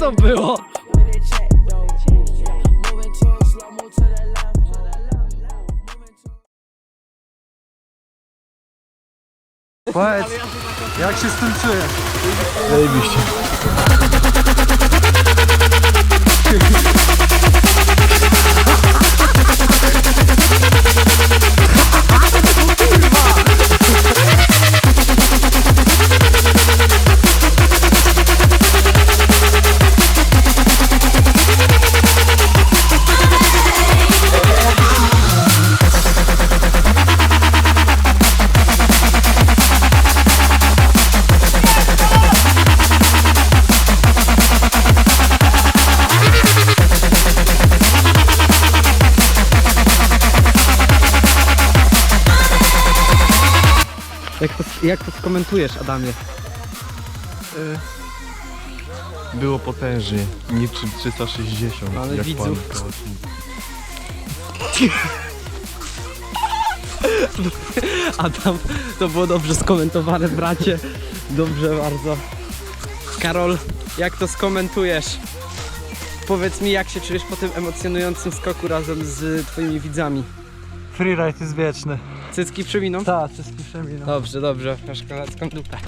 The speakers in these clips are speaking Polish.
Moving too Powiedz, jak się z tym czujesz? Jak to, jak to skomentujesz, Adamie? Było potężnie, niczym 360. Ale jak widzów. pan. Adam, to było dobrze skomentowane, bracie. Dobrze bardzo. Karol, jak to skomentujesz? Powiedz mi, jak się czujesz po tym emocjonującym skoku razem z twoimi widzami? Freeride jest wieczny. Cycki przeminą? Tak, wszystkim przeminą. Dobrze, dobrze, masz kozacką dupę.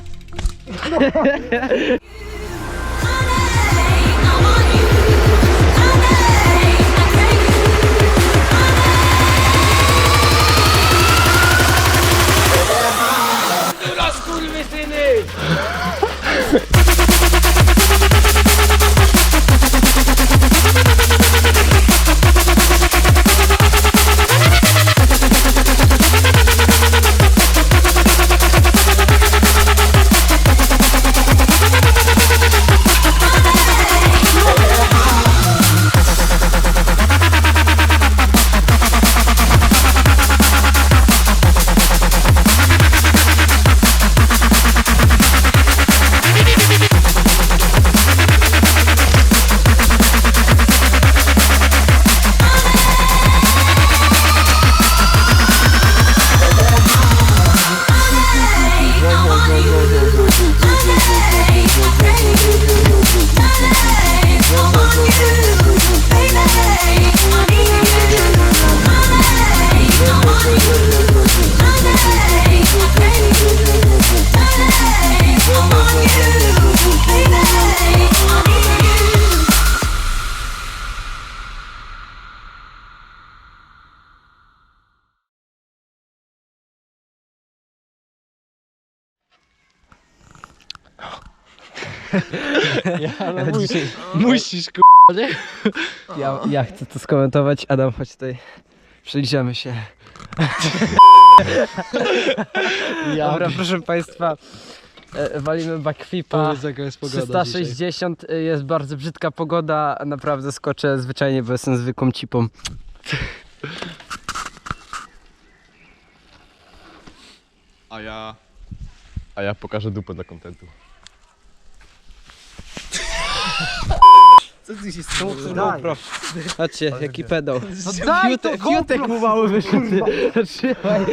Ale mój, dzisiaj- musisz ku... nie? Ja, ja chcę to skomentować. Adam, chodź tutaj. Przyjrzymy się. Ja Dobra, proszę Państwa. e, Walimy backflipa. Powiedz jaka jest pogoda dzisiaj. 360 y, jest bardzo brzydka pogoda. Naprawdę skoczę zwyczajnie, bo jestem zwykłą cipą. A ja... A ja pokażę dupę dla kontentu. Co ty się stało? Daj. Patrzcie, jaki pedał. No daj to fiutek mu mały wyszedł. Trzymaj.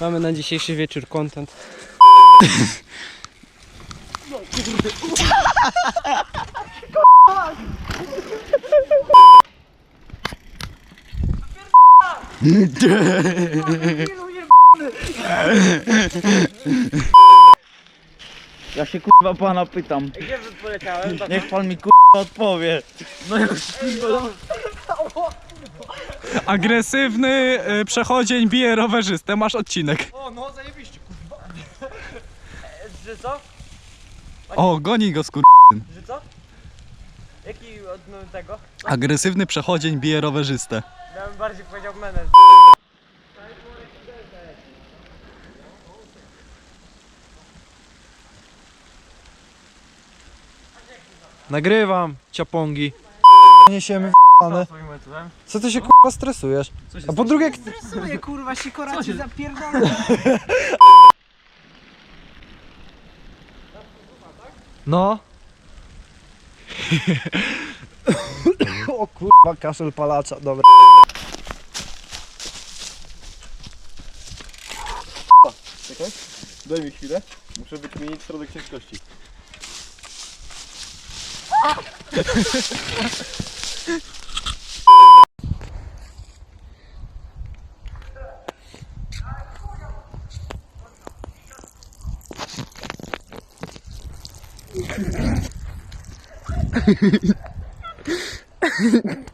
Mamy na dzisiejszy wieczór content. Ja się kurwa pana pytam. Gdzie poleciałem? Niech pan mi kurwa odpowie. No już Agresywny y, przechodzień bije rowerzystę. Masz odcinek. Że co? O, goni go skur... Że co? Jaki od no, tego? Agresywny przechodzień bije rowerzystę. Ja bym bardziej powiedział menel. Nagrywam, ciapongi. Niesiemy w***ane. Co ty się kurwa stresujesz? A po drugie, k- Stresuję kurwa, sikora ci zapierdolę. no. o kurwa, kaszel palacza, dobra. Daj mi chwilę. Muszę wykmienić środek ciężkości.